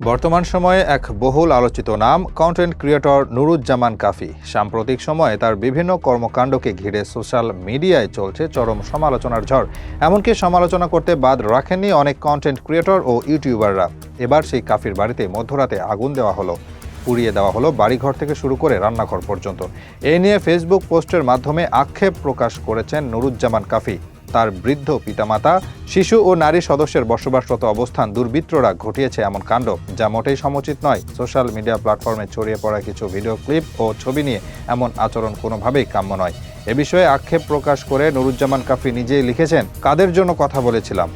বর্তমান সময়ে এক বহুল আলোচিত নাম কন্টেন্ট ক্রিয়েটর নুরুজ্জামান কাফি। সাম্প্রতিক সময়ে তার বিভিন্ন কর্মকাণ্ডকে ঘিরে সোশ্যাল মিডিয়ায় চলছে চরম সমালোচনার ঝড়। এমনকি সমালোচনা করতে বাদ রাখেননি অনেক কন্টেন্ট ক্রিয়েটর ও ইউটিউবাররা এবার সেই কাফির বাড়িতে মধ্যরাতে আগুন দেওয়া হলো। পুড়িয়ে দেওয়া হলো বাড়িঘর থেকে শুরু করে রান্নাঘর পর্যন্ত। এ নিয়ে ফেসবুক পোস্টের মাধ্যমে আক্ষেপ প্রকাশ করেছেন নুরুজ্জামান কাফি। তার বৃদ্ধ পিতামাতা, শিশু ও নারী সদস্যের বসবাসরত অবস্থান দুর্বৃত্তরা ঘটিয়েছে এমন কাণ্ড, যা মোটেই সমুচিত নয়। সোশ্যাল মিডিয়া প্ল্যাটফর্মে ছড়িয়ে পড়া কিছু ভিডিও ক্লিপ ও ছবি নিয়ে এমন আচরণ কোনোভাবেই কাম্য নয়। এ বিষয়ে আক্ষেপ প্রকাশ করে নুরুজ্জামান কাফি নিজেই লিখেছেন, কাদের জন্য কথা বলেছিলাম?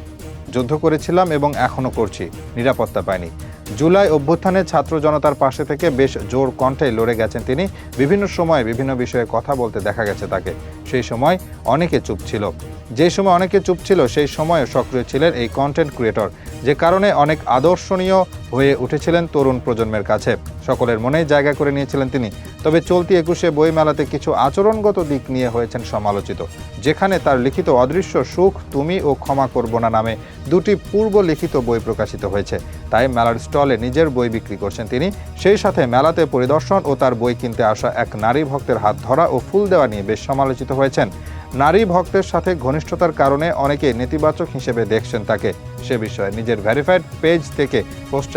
যুদ্ধ করেছিলাম এবং এখনও করছি। নিরাপত্তা পাইনি। জুলাই অভ্যুত্থানে ছাত্র জনতার পাশে থেকে বেশ জোর কণ্ঠে লড়ে গেছেন তিনি। বিভিন্ন সময় বিভিন্ন বিষয়ে কথা বলতে দেখা গেছে তাকে। সেই সময় অনেকে চুপ ছিল। যে সময় অনেকে চুপ ছিল, সেই সময় সক্রিয় ছিলেন এই কন্টেন্ট ক্রিয়েটর যে কারণে অনেক আদর্শনীয় হয়ে উঠেছিলেন তরুণ প্রজন্মের কাছে। সকলের মনেই জায়গা করে নিয়েছিলেন তিনি। তবে চলতি একুশে বইমেলাতে কিছু আচরণগত দিক নিয়ে হয়েছেন সমালোচিত। যেখানে তার লিখিত অদৃশ্য সুখ, তুমি ও ক্ষমা করব না নামে দুটি পূর্ব লিখিত বই প্রকাশিত হয়েছে। তাই মেলার স্টলে নিজের বই বিক্রি করছেন তিনি। সেই সাথে মেলাতে পরিদর্শন ও তার বই কিনতে আসা এক নারী ভক্তের হাত ধরা ও ফুল দেওয়া নিয়ে বেশ সমালোচিত হয়েছেন। নারী ভক্তের সাথে ঘনিষ্ঠতার কারণে অনেকে নেতিবাচক হিসেবে দেখছেন তাকে। সে বিষয়ে নিজের ভেরিফাইড পেজ থেকে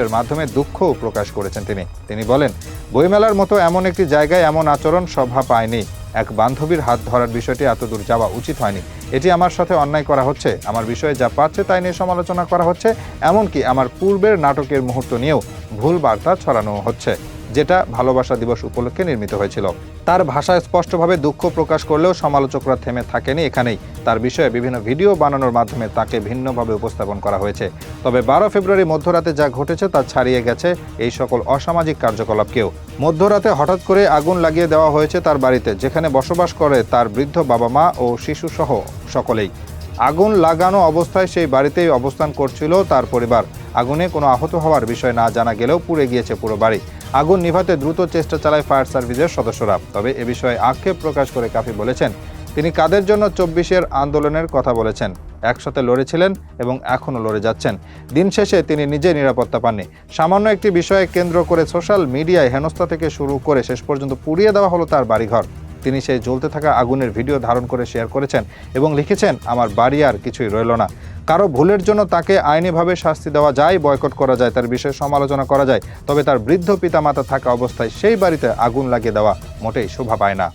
পোস্টের মাধ্যমে দুঃখও প্রকাশ করেছেন তিনি। তিনি বলেন, বইমেলার মতো এমন একটি জায়গায় এমন আচরণ সভা পায়নি। এক বান্ধবীর হাত ধরার বিষয়টি এতদূর যাওয়া উচিত হয়নি। এটি আমার সাথে অন্যায় করা হচ্ছে, আমার বিষয়ে যা পাচ্ছে তাই নিয়ে সমালোচনা করা হচ্ছে, এমনকি আমার পূর্বের নাটকের মুহূর্ত নিয়েও ভুল বার্তা ছড়ানো হচ্ছে। যেটা ভালোবাসা দিবস উপলক্ষে নির্মিত হয়েছিল। তার ভাষায় স্পষ্টভাবে দুঃখ প্রকাশ করলেও সমালোচকরা থেমে থাকেনি এখানেই। তার বিষয়ে বিভিন্ন ভিডিও বানানোর মাধ্যমে তাকে ভিন্নভাবে উপস্থাপন করা হয়েছে। তবে বারো ফেব্রুয়ারি মধ্যরাতে যা ঘটেছে তা ছাড়িয়ে গেছে এই সকল অসামাজিক কার্যকলাপকেও। মধ্যরাতে হঠাৎ করে আগুন লাগিয়ে দেওয়া হয়েছে তার বাড়িতে, যেখানে বসবাস করে তার বৃদ্ধ বাবা মা ও শিশুসহ সকলেই। আগুন লাগানো অবস্থায় সেই বাড়িতেই অবস্থান করছিল তার পরিবার। আগুনে কোনো আহত হওয়ার বিষয় না জানা গেলেও পুড়ে গিয়েছে পুরো বাড়ি। আগুন নিভাতে দ্রুত চেষ্টা চালায় ফায়ার সার্ভিসের সদস্যরা। তবে এ বিষয়ে আক্ষেপ প্রকাশ করে কাফি বলেছেন, তিনি কাদের জন্য চব্বিশের আন্দোলনের কথা বলেছেন, একসাথে লড়েছিলেন এবং এখনও লড়ে যাচ্ছেন। দিন শেষে তিনি নিজে নিরাপত্তা পাননি। সামান্য একটি বিষয়ে কেন্দ্র করে সোশ্যাল মিডিয়ায় হেনস্থা থেকে শুরু করে শেষ পর্যন্ত পুড়িয়ে দেওয়া হলো তার বাড়িঘর। তিনি সেই জ্বলতে থাকা আগুনের ভিডিও ধারণ করে শেয়ার করেছেন এবং লিখেছেন, আমার বাড়ি আর কিছুই রইল না। কারও ভুলের জন্য তাকে আইনিভাবে শাস্তি দেওয়া যায়, বয়কট করা যায়, তার বিষয়ে সমালোচনা করা যায়, তবে তার বৃদ্ধ পিতামাতা থাকা অবস্থায় সেই বাড়িতে আগুন লাগিয়ে দেওয়া মোটেই শোভা পায় না।